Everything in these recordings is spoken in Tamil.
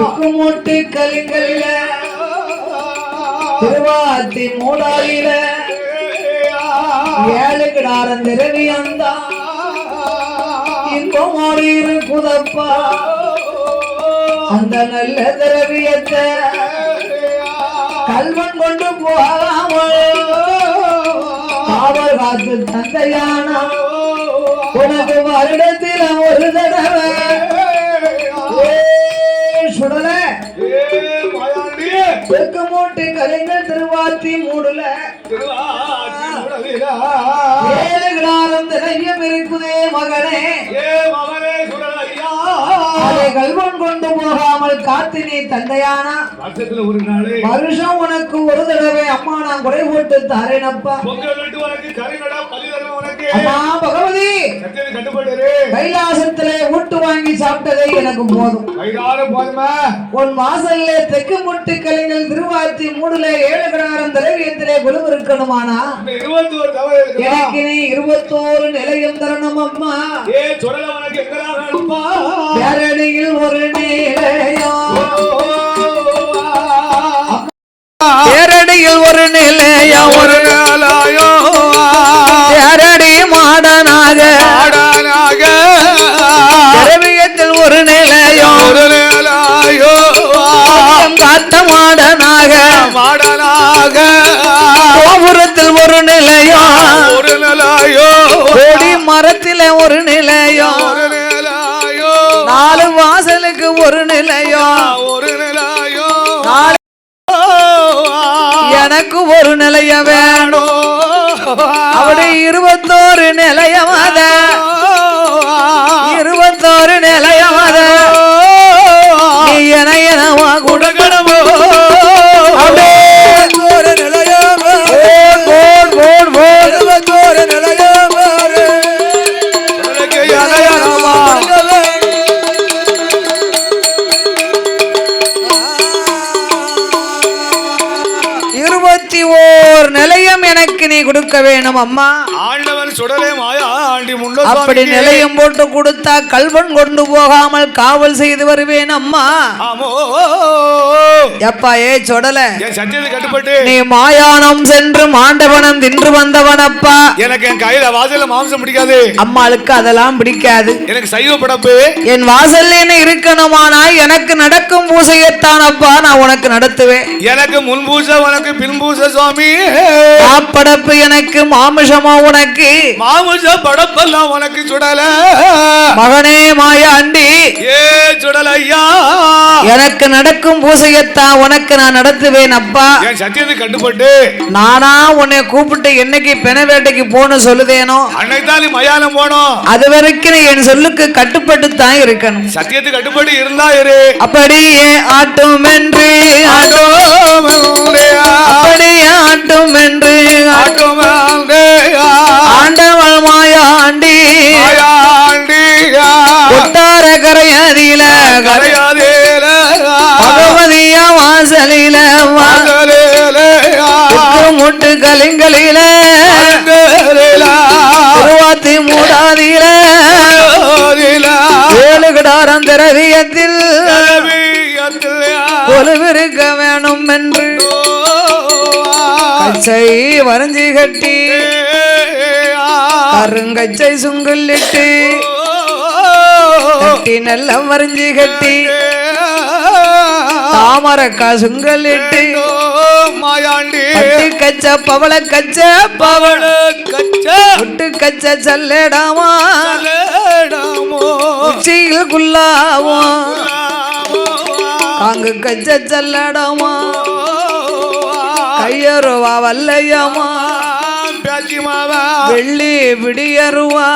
மூட்டு கலிங்கல்ல திருவாத்தி மூடாலில ஏழு கிடாரம் திரவியந்தா இன்பமோடு புதப்பா அந்த நல்ல திரவியத்தை கல்வன் கொண்டு போகாமல் காவல் காத்து தந்தையானா உனக்கு வருடத்தில் ஒரு தடவை தெற்கு மூட்டை கலைஞர் திருவாத்தி மூடுல. ஏழு கிடாரம் திரையும் இருக்குதே மகனே. அதை கல்வன் கொண்டு போகாமல் காத்து நீ தந்தையானா? வருஷம் உனக்கு ஒரு தடவை அம்மா நான் குறை போட்டு தாரேனப்பா. அம்மா பகவதி கைலாசத்திலே ஊட்டு வாங்கி சாப்பிட்டதே எனக்கு போதும் உன் வாசல்ல தெற்கு முட்டு கலைஞர் திருவாத்தி மூடுல ஏழு கிடாரம் திரவியத்திலே குழு இருக்கணுமானா? எனக்கு நீ இருபத்தோரு நிலையம் தரணும் அம்மா பேரணியில் ஒரு நிலையம் பேரடியில் ஒரு நிலையம் ஒரு கோபுரத்தில் ஒரு நிலையம் ஒரு நாளாயோ கொடி மரத்தில ஒரு நிலையம் ஒரு நாளாயோ நாலு வாசலுக்கு ஒரு நிலையம் ஒரு நாளாயோ நாலு எனக்கு ஒரு நிலைய வேணும். அப்படி இருபத்தோரு நிலையம் அத. இருபத்தோரு நிலையம் அத. நீ என கொடுக்க வேணும் அம்மா. ஆண்டவன் சுடலே மாயா ஆண்டி முண்ட அப்படி. நிலையம் போட்டு கொடுத்தா கல்வன் கொண்டு போகாமல் காவல் செய்து வருவேன் அம்மா. ஆமோ. எப்பா ஏ சொடல. கட்டுப்பட்டு. நீ மாயானம் சென்று மாண்டவனம் தின்று வந்தவனப்பா. எனக்கு என் கையில வாசல்ல மாம்சம் பிடிக்காது. அம்மாளுக்கு அதெல்லாம் பிடிக்காது. எனக்கு சைவ படப்பு. என் வாசல்ல இருக்கணுமானா எனக்கு நடக்கும் பூசையத்தானப்பா நான் உனக்கு நடத்துவேன். எனக்கு முன்பூச உனக்கு பின்பூச சுவாமி. மாப்படப்பு எனக்கு மாமிஷமா உனக்கு. மாமுச படப்பெல்லாம் உனக்கு சுடல. மகனே மாயாண்டி. ஏ சுடல ஐயா எனக்கு நடக்கும் பூசையத்தான் உனக்கு நான் நடத்துவேன் அப்பா. என் சத்தியத்தை கட்டுப்பட்டு நானா உன்னை கூப்பிட்டு என்னைக்கு பெண வேட்டைக்கு போன்னு சொல்லுதேனோ அன்னைக்கு மயானம் போனோம். அது வரைக்கும் என் சொல்லுக்கு கட்டுப்பட்டு தான் இருக்கணும். சத்தியத்தை கட்டுப்பட்டு இருந்தா இரு. அப்படியே ஆட்டும் என்று ஆட்டும் அப்படியே ஆட்டும் என்று ஆட்டும் ஆண்டவள் மாயாண்டி கொட்டார கரையதில பகவதிய வாசலில முட்டு கலிங்களில திருவாத்தி மூடாதில. ஏழு கிடாரம் திரவியத்தில். கொலுவிருக்க வேணும் என்று கச்சை வரைஞ்சி கட்டி. கருங்கச்சை சுங்குல்லிட்டு கட்டி நல்ல வரைஞ்சி கட்டி தாமரக்கா சுங்கலிட்டு மாயாண்டி? கச்ச பவள கச்ச பவள கச்ச புட்டு கச்ச சல்லடாமா? உச்சியில் குல்லாவும் காங்கு கச்ச சல்லடாமா? கையருவா வல்லையம்மா? வெள்ளி விடியருவா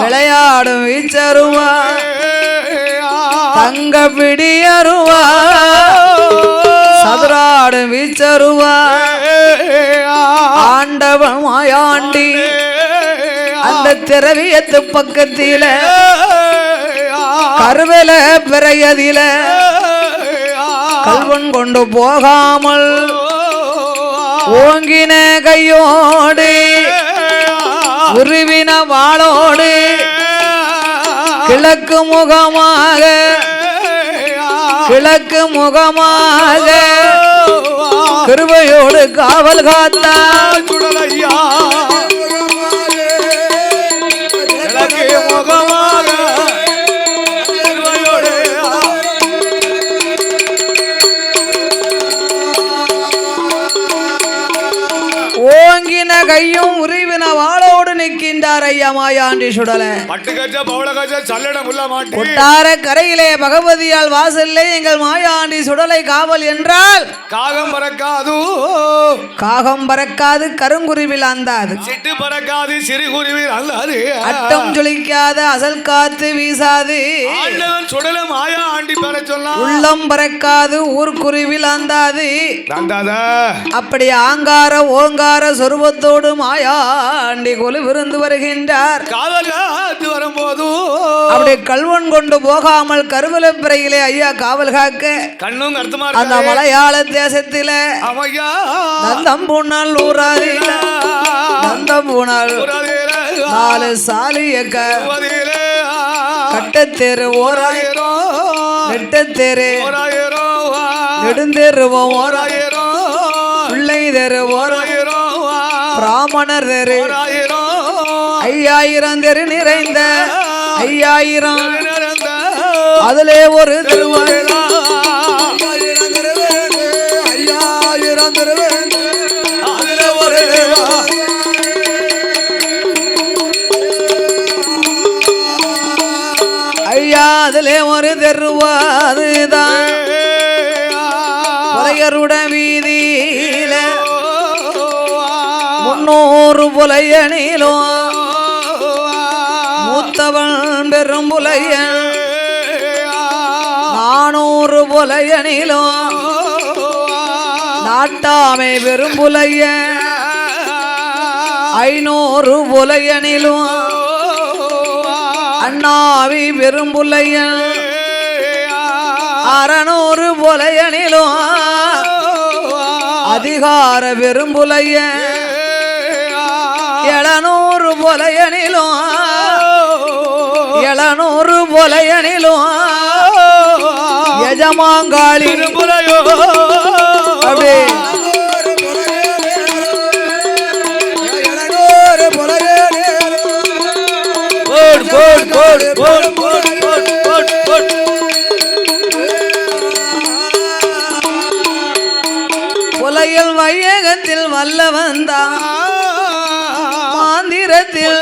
விளையாடும் வீச்சருவா தங்க பிடியருவா சதுராடு வீச்சருவா ஆண்டவன் மாயாண்டி. அந்த திரவியத்து பக்கத்தில கருவல பிறையதில கல்வன் கொண்டு போகாமல் ஓங்கின கையோடு உருவின வாளோடு கிழக்கு முகமாக கிழக்கு முகமாக கிருபையோடு காவல் திருவையோடு ஓங்கின கையும் வாளோடு ஐயா மாயாண்டி சுடல. கொட்டார கரையிலே பகவதியால் வாசல்லே எங்கள் மாயாண்டி சுடலை காவல் என்றால்? காகம் பறக்காது. காகம் பறக்காது கருங்குருவில் அந்தாது. சிட்டு பறக்காது சிறு குருவி அல்லாது. அட்டம் ஜொலிக்காத அசல் காத்து வீசாது. சுடல மாயா ஆண்டி பெற சொல்லாம் உள்ளம் பறக்காது ஊர்க்குருவில் அந்தாது. அப்படி ஆங்கார ஓங்கார சொருபத்தோடு மாயாண்டி கொலு விருந்து வருகின்றார். காதல் காத்து வரும்போது அப்படி கல்வன் கொண்டு போகாமல் கருவலப்பிறையிலே ஐயா காவல் காக்க கண்ணும் அர்த்தமா அந்த மலையாள தேசத்தில நந்தம் பூனால் ஊராதில நந்தம் பூனால் நாலு சாலியக்க கட்டத்தேரு ஓரா நெட்டத்தேரு நெடுந்தேருவோம் ஓரா பிள்ளை தெரு ஓரா பிராமணர் தெரு ஐயாயிரம் தெரு நிறைந்த ஐயாயிரம். அதிலே ஒரு ஐயா அதிலே ஒரு தெருவாதுதான். புலையருட முன்னூறு புலையனிலும் மூத்தவன் பெரும் புலையன். நானூறு புலையனிலும் நாட்டாமை பெரும் புலைய ஐநூறு புலையனிலும் அண்ணாவி பெரும் புலையன். அறநூறு புலையனிலும் அதிகார பெரும் புலையன். எழநூறு புலையனிலும் எழநூறு புலையனிலும் எஜமாங்காளி. அப்படி. புலையல் வையகத்தில் வந்தான் தான் மாந்திரத்தில்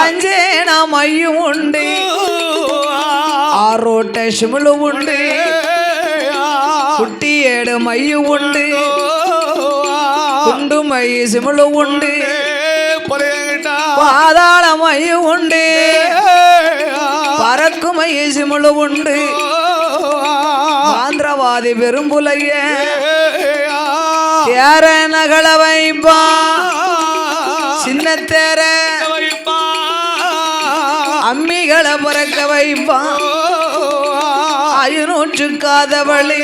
அஞ்சேனா மையும் உண்டு ஆரோட்ட சிமிழு உண்டு குட்டி ஏடு மையும் உண்டு குண்டு மை சிமிழு உண்டு பாதாள மையும் உண்டு பறக்கு மை சிமிழு உண்டு ஆந்திரவாதி பெரும்புலைய தேர நகல வைப்பா சின்ன தேர அம்மிகளை பிறக்க வைப்பான் ஐநூற்று காதவழி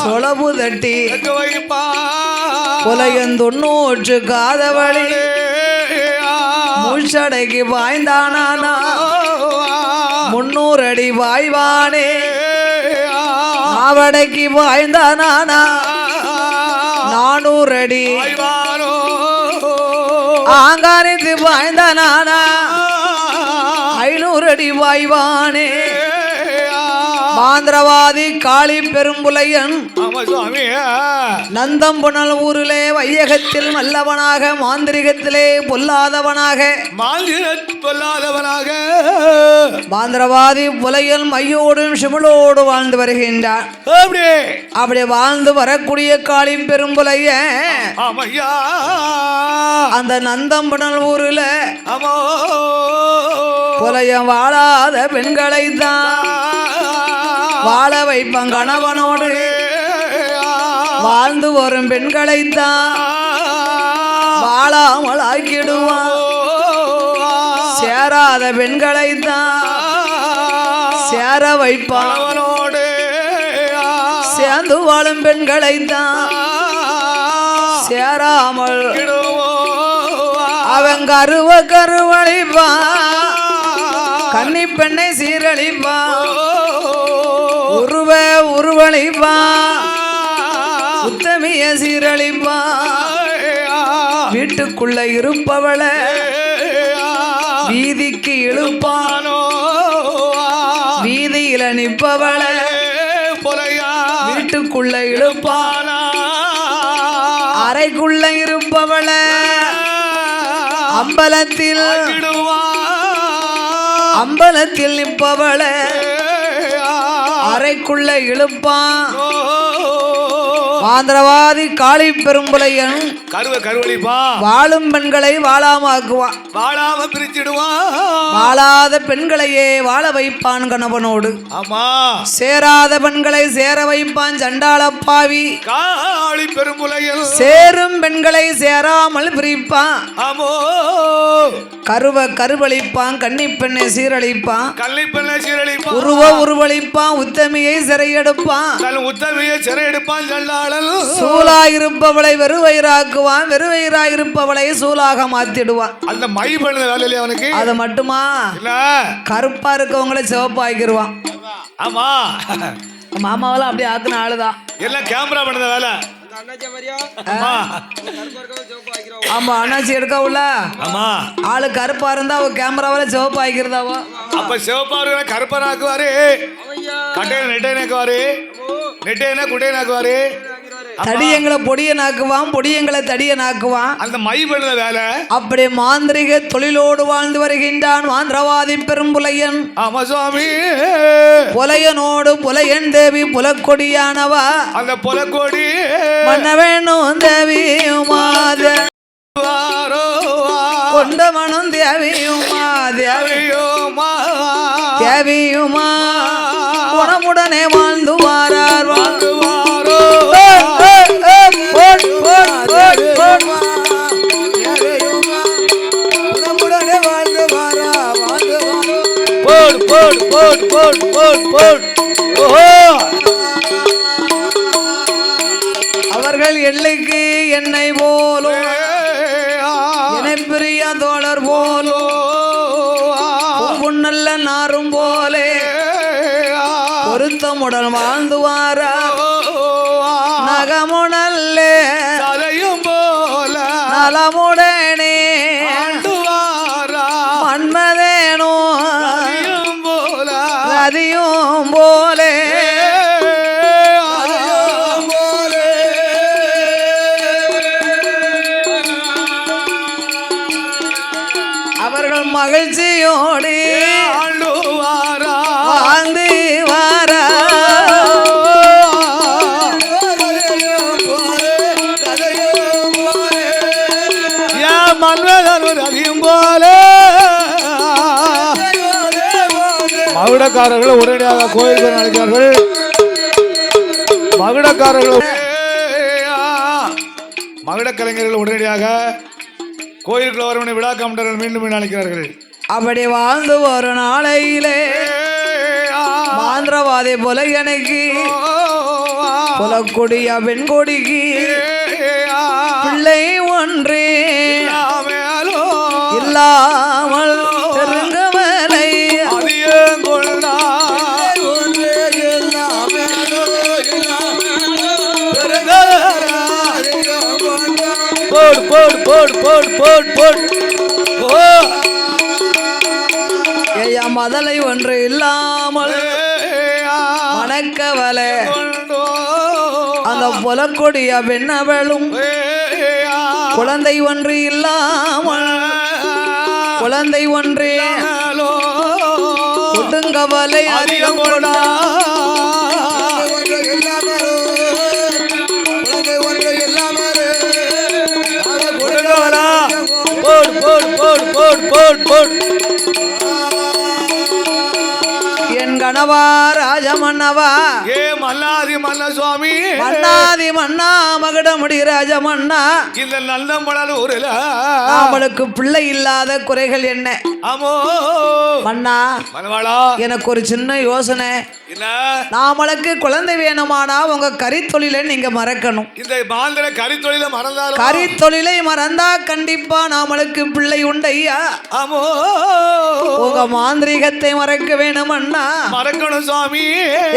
சொலபு தட்டி புலையந்தொன்னூற்று காதவழி மூச்சடைக்கு வாய்ந்தானானா. முன்னூறு அடி வாய்வானே. நாவடைக்கு வாய்ந்தானானா. நானூறு அடி ஆங்காரித்து பாய்ந்தானா ஐநூறு அடி பாய்வானே மாந்திரவாதி காளி பெரும்புலையன் ஆமா சுவாமி நந்தம்புணல் ஊரிலே வையகத்தில் நல்லவனாக மாந்திரிகத்திலே பொல்லாதவனாக. மாந்திர பொல்லாதவனாக. மாந்திரவாதி புலையல் மையோடும் சிமிழோடு வாழ்ந்து வருகின்றான் அப்படி வாழ்ந்து வரக்கூடிய காளி பெரும்புலைய அந்த நந்தம்புணல் ஊரில் புலையம் வாழாத பெண்களை தான் வாழ வைப்பான் கணவனோடு வாழ்ந்து வரும் பெண்களை தான் வாழாமல் ஆக்கிடுவான் சேராத பெண்களை தான் சேர வைப்பான். அவனோடு சேர்ந்து வாழும் பெண்களை தான் சேராமல் அவன் கருவ கருவழிப்பான். கன்னி பெண்ணை சீரழிப்பா உருவ உருவழிப்பா உத்தமிய சீரழிப்பா வீட்டுக்குள்ள இருப்பவள வீதிக்கு இழுப்பா வீதியில நிப்பவள வீட்டுக்குள்ள இழுப்பா அறைக்குள்ள இருப்பவள அம்பலத்தில் அம்பலத்தில் நிப்பவள அறைக்குள்ள இழுப்பான் ஆந்திரவாதி காளி பெரும்புலையன் கருவ வாழும் பெண்களை வாழாமாக்குவான் வாழாம பிரிச்சிடுவான் வாழாத பெண்களையே வாழ வைப்பான் கணவனோடு. ஆமா. சேராத பெண்களை சேர வைப்பான் சண்டாள பாவி காளி பெரும்புலையில். சேரும் பெண்களை சேராமல் பிரிப்பான். ஆமோ. கருவ கருவழிப்பான் கன்னி பெண்ணை சீரழிப்பான். கள்ளி பெண்ணை சீரழிப்பா உருவ உருவழிப்பான் உத்தமியை சிறையெடுப்பான். உத்தமைய சிறை எடுப்பான் சண்டாளன் சூலாயிருப்பவளை வெறுவயிராக்குவான் வெறுவயிராயிருப்பவளை சூலாக மாத்திடுவான். அந்த மை பண்ண வேலையில அவனுக்கு? அது மட்டுமா? இல்ல. கருப்பா இருக்கவங்கள சிவப்பாக்கிடுவான் ஆமா. மாமாவெல்லாம் அப்படியே ஆக்குன ஆளுதான். எல்லாம் கேமரா பண்ணத வேலை? ஆமா ஆமா அண்ணாச்சி எடுக்கவுல? ஆமா. ஆளு கருப்பா இருந்தா அவ கேமராவில சிவப்பு ஆக்கிருந்தாவோ அப்ப சிவப்பாரு கருப்பனாக்குவாரு. கட்டையில நெட்டையனாக்குவாரு. நெட்டையனா குட்டையனாக்குவாரு. தடியங்களை பொடிய நாக்குவான் பொடியங்களை தடிய நாக்குவான் அந்த மை பண்ணத வேலை. அப்படி மாந்திரிக தொழிலோடு வாழ்ந்து வருகின்றான் மாந்திரவாதி பெரும்புலையன். ஆமா சுவாமி. புலையனோடு புலையன் தேவி புலக்கொடியானவா? அந்த புலக்கோடி. மன்ன வேணும் தேவியுமாத வாரோ கொண்டவனும் தேவியுமா தேவி ஐயோமா தேவியுமா குணமுடனே வாழ்ந்து பொருத்தமுடன் வாழ்ந்து வாரா நகமுடல்லே சதையும் போல நலமுடனே மன்மதேனோ போல சதையும் போல அவர்கள் மகிழ்ச்சியோடு மகுடக்காரர்கள் உடனடியாக கோயிலுக்கு அழைக்கிறார்கள். மகுடக்காரர்கள் மகுட கலைஞர்கள் உடனடியாக கோயிலுக்குள்ள வரவனை விழா கமிட்டர்கள் மீண்டும் மீண்டும் அழைக்கிறார்கள். அப்படி வாழ்ந்து ஒரு நாளையிலே மாந்திரவாதி போல எனக்கு புலக்கொடிய பெண்கொடிக்கு பிள்ளை ஒன்றே. இல்லாமல். போடு போடு போடு போடு போடு. ஓ ஐயா மதலை ஒன்று இல்லாமல் மணக்கவலை. அந்த புலக்கொடிய பெண்ணவளும் குழந்தை ஒன்று இல்லாமல் குழந்தை ஒன்றே கொடுங்கவலை அதிகம் கொண்டா. போடு போடு என் கணவன் மன்னவா ராஜ மன்னவா ஏ மல்லாதி மல்ல சுவாமி மன்னாதி மன்னா மகுடமுடி ராஜ மன்னா இந்த நல்ல மணல் ஊரில் அவளுக்கு பிள்ளை இல்லாத குறைகள் என்ன? ஆமோ. மன்னா மனவாளா. எனக்கு ஒரு சின்ன யோசனை. என்ன? நாமளுக்கு குழந்தை வேணுமானா உங்க கரித்தொழிலை நீங்க மறக்கணும். இந்த மாந்திர கரித்தொழில மறந்தாலும் கரித்தொழிலை மறந்தா கண்டிப்பா நாமளுக்கு பிள்ளை உண்டையா? ஆமோ. உங்க மாந்திரீகத்தை மறக்க வேணும் அண்ணா. மறக்கணும் சுவாமி.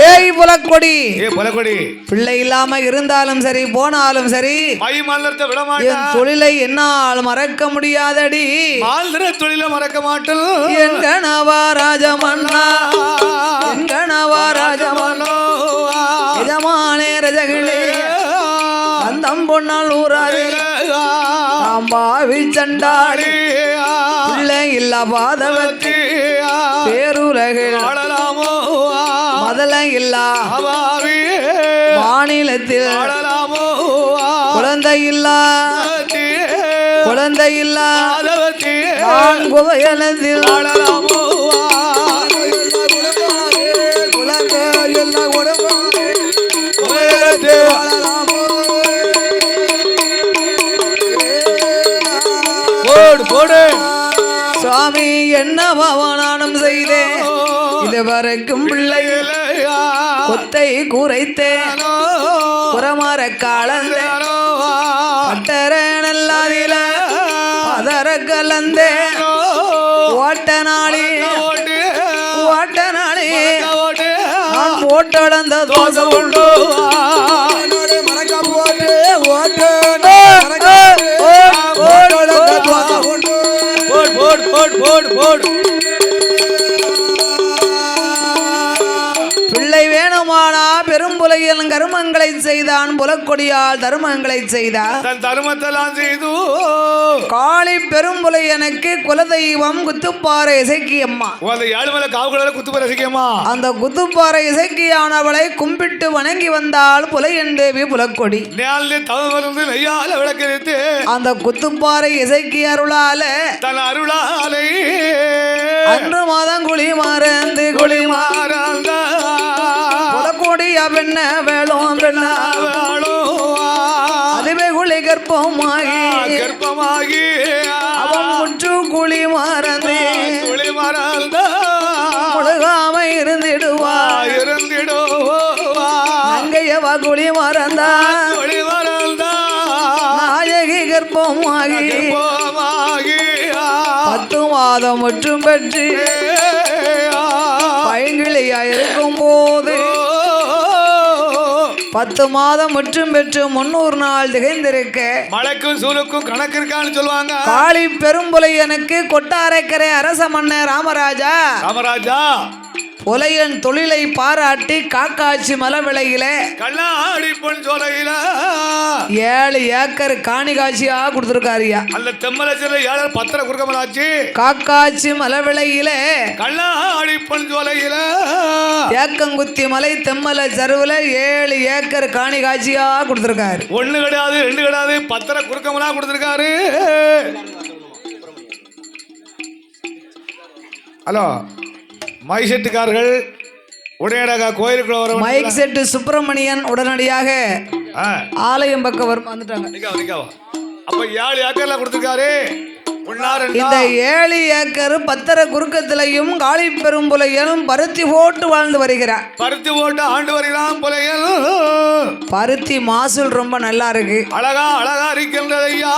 ஏய் புலக்கொடி. பலකොடி பிள்ளை இல்லாம இருந்தாலும் சரி போனாலும் சரி மை மல்லத்தை விட மாட்டேன் தொழிலை என்னால் மறக்க முடியாதடி. மாந்திர தொழில மறக்க மாட்டேன் என் கணவா ராஜமன்னா? என் கணவா ராஜமன்னா? எஜமானே ரஜகளே அந்தம் பொன்னால் நாம் பாவி சண்டாடி பிள்ளை இல்ல பாதவத்து. பேருலகில் மதல இல்லா மாநிலத்தில் குழந்தை இல்லா. குழந்தை இல்லா ஆதவத்தி நான் போடு போடு. சுவாமி என்ன பவனானம் செய்தேன். இதுவரைக்கும் பிள்ளை கொத்தை குறைத்தேன் புறமர காலந்தே பட்டர நல்லாதில அதர கலந்தேன் ஓட்ட நாளி ஓட்ட நாளி நான் போட்டடந்த தோசை உண்டு. போடு போடு போடு போடு. பெரும்புலையில் கருமங்களை செய்தான் புலக்கொடியால் தருமங்களை செய்தார் தன் தர்மத்தெல்லாம் செய்து? காளி பெரும்புலை எனக்கு குலதெய்வம் குத்துப்பாறை இசைக்கியம்மா. ஏழுமலை காவுகளை குத்து ரசிக்கமா அந்த குத்துப்பாறை இசைக்கியானவளை கும்பிட்டு வணங்கி வந்தாள் புலையன் தேவி புலக்கொடி. விளக்கரித்து அந்த குத்துப்பாறை இசைக்கு அருளால தன் அருளாலை அன்று மாதம் குழி மறந்து குழி மாறாந்த புலக்கொடியா பெண்ண வேளும் பெண்ண அதுவே குழி கற்பமாகி கர்ப்பமாகி. அவன் முற்று குழி மறந்து. குளி மறந்த. முழுகாம இருந்திடுவா. இருந்திடுவா. அங்கையவா குழி மறந்தா. குளி மறந்த. நாயகி கர்ப்பமாகி. பத்து மாதம் முற்றும் பெற்று. பைங்கிளியா இருக்கும் போது. பத்து மாதம் முற்றும் பெற்று முன்னூறு நாள் திகைந்திருக்க மலைக்கும் சூழுக்கும் கணக்கு இருக்கான்னு சொல்லுவாங்க. காளி பெரும்புலை எனக்கு கொட்டாரைக்கரை அரச மன்னர் ராமராஜா. ராமராஜா. புலையன் தொழிலை பாராட்டி காக்காட்சி மலவிளையில கண்ணாடி பொன் சோலையில ஏழு ஏக்கர் காணி காட்சியா கொடுத்துருக்காருயா அந்த தெம்மலச்சில ஏழர் பத்திர குறுக்கமலாச்சு. காக்காட்சி மலவிளையில கண்ணாடி பொன் சோலையில ஏக்கங்குத்தி மலை தெம்மல சருவுல ஏழு ஏக்கர் காணி காட்சியா கொடுத்துருக்காரு. ஒண்ணு கிடையாது ரெண்டு கிடையாது பத்திர குறுக்கமலா கொடுத்திருக்காரு. ஹலோ மைசெட்டுக்காரர்கள் உடனடியாக கோயிலுக்குள்ள வர மைக் செட்டு சுப்பிரமணியன் உடனடியாக ஆலயம் பக்கம் வரும் வந்துட்டாங்க. அப்ப ஏழு ஏக்கர்ல கொடுத்திருக்காரு. இந்த ஏழு ஏக்கர் பத்தர குறுக்கத்திலையும் காளி பெரும்புலையும் பருத்தி போட்டு வாழ்ந்து வருகிறார். பருத்தி போட்டு ஆண்டு வருகிறான் புலையல் பருத்தி மாசூல் ரொம்ப நல்லா இருக்கு. அழகா அழகா இருக்கின்றது ஐயா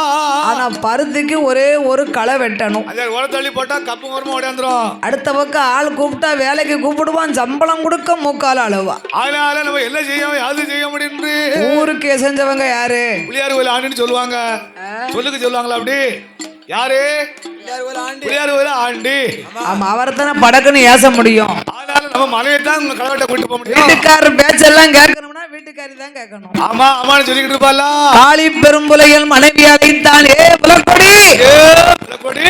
ஆனா பருத்திக்கு ஒரே ஒரு களை வெட்டணும். அந்த உர தள்ளி போட்டா கப்பு மரமா ஓடியாந்துரும் அடுத்த பக்கம் ஆள் கூப்பிட்டா வேலைக்கு கூப்பிடுவான் சம்பளம் கொடுக்க மூக்கால அழுவா அதனால நம்ம என்ன செய்ய யாது செய்ய முடியும்னு ஊருக்கு செஞ்சவங்க யாரு? புளியார் கோயில் ஆண்டுன்னு சொல்லுவாங்க. சொல்லுக்கு சொல்லுவாங்களா அப்படி? யாரு? கோயில் ஆண்டி. ஆமா அவரைத்தானே படக்குன்னு ஏச முடியும். அதனால நம்ம மலையை தான் கலவட்ட கூட்டு போக முடியும். வீட்டுக்காரர் பேச்செல்லாம் கேட்கணும்னா வீட்டுக்காரி தான் கேட்கணும். ஆமா ஆமான்னு சொல்லிக்கிட்டு இருப்பாளா? காளி பெரும்புலையில் மனைவி அழைத்தான் ஏ புலக்கொடி! ஏ, கொடி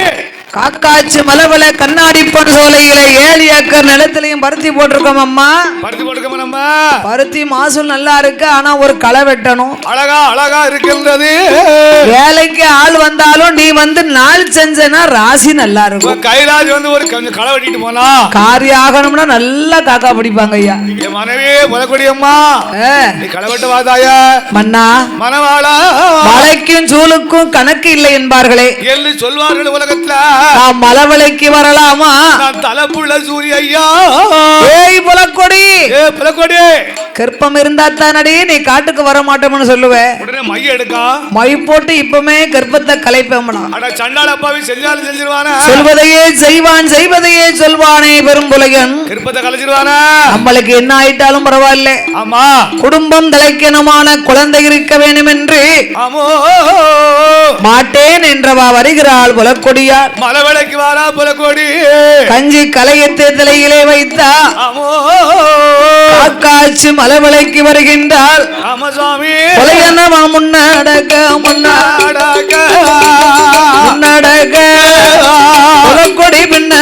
காக்காச்சி மலவள கண்ணாடி பொன் சோலையில ஏழு ஏக்கர் நிலத்திலையும் பருத்தி போட்டிருக்கோம் அம்மா. பருத்தி போட்டுக்கமா நம்ம? பருத்தி மாசூல் நல்லா இருக்கு ஆனா ஒரு களை வெட்டணும். அழகா அழகா இருக்கின்றது. வேலைக்கு ஆள் வந்தாலும் நீ வந்து நாள் செஞ்சனா ராசி நல்லா இருக்கும். கைலாஜ் வந்து ஒரு கொஞ்சம் களை வெட்டிட்டு போனா. காரியம் ஆகணும்னா நல்லா காக்கா பிடிப்பாங்க ஐயா. மனைவி முதற்கொடி அம்மா ஏ, நீ களை வெட்ட வாதாயா மன்னா மனவாளா மலைக்கும் சூளுக்கும் கணக்கு இல்லை என்பார்களே. என்று சொல்வார்கள் உலகத்துல. நாம் மலவளைக்கு வரலாமா? நான் தலைப்புள்ள சூரிய ஐயா. ஏய் புலக்கொடி. ஏ புலக்கொடி. கற்பம் இருந்தா தானடி நீ காட்டுக்கு வர மாட்டோம்னு சொல்லுவேன் உடனே மைய எடுக்கா. மை போட்டு இப்பமே கர்ப்பத்தை கலைப்போம்னா அட சண்டாள அப்பாவி செஞ்சாலும் செஞ்சிருவானா. சொல்வதையே செய்வான் செய்வதையே சொல்வானே பெரும்புலகன் கிருப்பத்தை கலைச்சிருவானா. நம்மளுக்கு என்ன ஆயிட்டாலும் பரவாயில்ல. ஆமா. குடும்பம் தலைக்கணமான குழந்தை இருக்க வேண்டும் என்று ஆமோ. மாட்டேன் என்றவா வருகிறாள் புலக்கொடியார் மலவளைக்கு வாரா புலக்கோடி கஞ்சி கலையத்தை தலையிலே வைத்தா ஆமோ. காக்காச்சு மலவிளைக்கு வருகின்றாள். ஆமா சுவாமி. கொலையனவா முன்னடக்க முன்னா நாடக முன்னடக்க. புலக்கொடி பின்னடக்க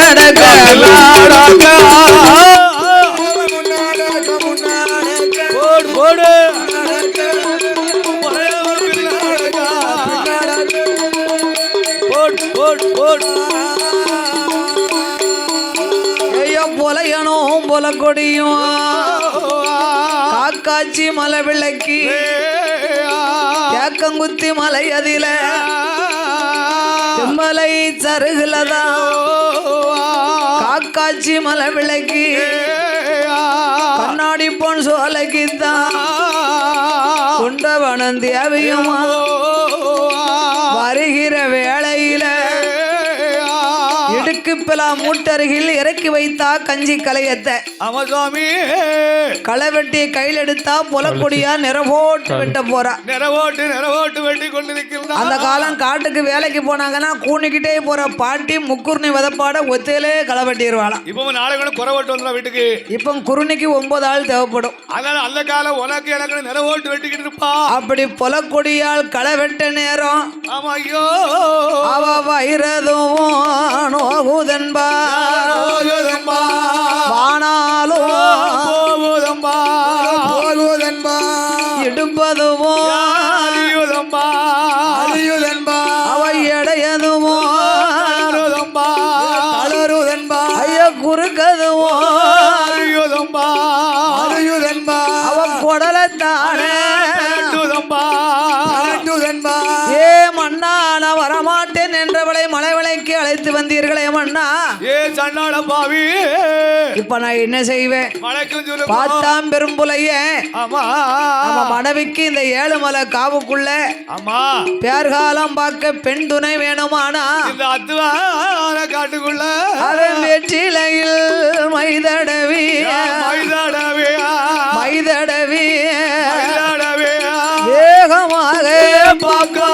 புலையனும் புலக்கொடியும் காக்காச்சி மலை விளக்கி. தேக்கங்குத்தி மலை அதில. செம்மலை சருகுலதான் காக்காச்சி மலை விளக்கி கண்ணாடி பொன் சோலைக்கு தான் கொண்டவனம் தேவையுமா வருகிற வேளையில இடுக்கு பிலா மூட்டருகில் இறக்கி வைத்தா கஞ்சி கலையத்தை ஆமா சுவாமி களை வெட்டி கையில் எடுத்தா புலக்கொடியா நிறவோட்டு வெட்ட போறா. நிறவோட்டு நிறவோட்டு வெட்டி கொண்டிருக்கிறான் அந்த காலம் காட்டுக்கு வேலைக்கு போனாங்கன்னா கூணிக்கிட்டே போற பாட்டி முக்குர்ணி விதப்பாட ஒத்தையிலே களை வெட்டிடுவாளாம் இப்போ நாளைக்கு கூட குறவோட்டு வந்துடும் வீட்டுக்கு. இப்போ குருணிக்கு ஒன்பது ஆள் தேவைப்படும். அதனால அந்த காலம் உனக்கு எனக்கு நிறவோட்டு வெட்டிக்கிட்டு இருப்பா. அப்படி புலக்கொடியால் களை வெட்ட நேரம் ஆமா ஐயோ அவ வயிறதும் நோகுதன்பா போகுதம்பா வானாலும் போகுதம்பா போகுதம்பா இடுப்பதும் என்றவளை மலைவளைக்கு அழைத்து வந்தீர்களே மன்னா ஏ சண்டாள பாவி. இப்ப நான் என்ன செய்வேன்? பார்த்தாம் பெரும்புலைய மனைவிக்கு இந்த ஏழுமலை காவுக்குள்ள பேர்காலம் பார்க்க பெண் துணை வேணுமானா? காட்டுக்குள்ள. அவன் வெற்றிலையில் மைதடவி மைதடவி மைதாடவையா. வேகமாக பாக்கா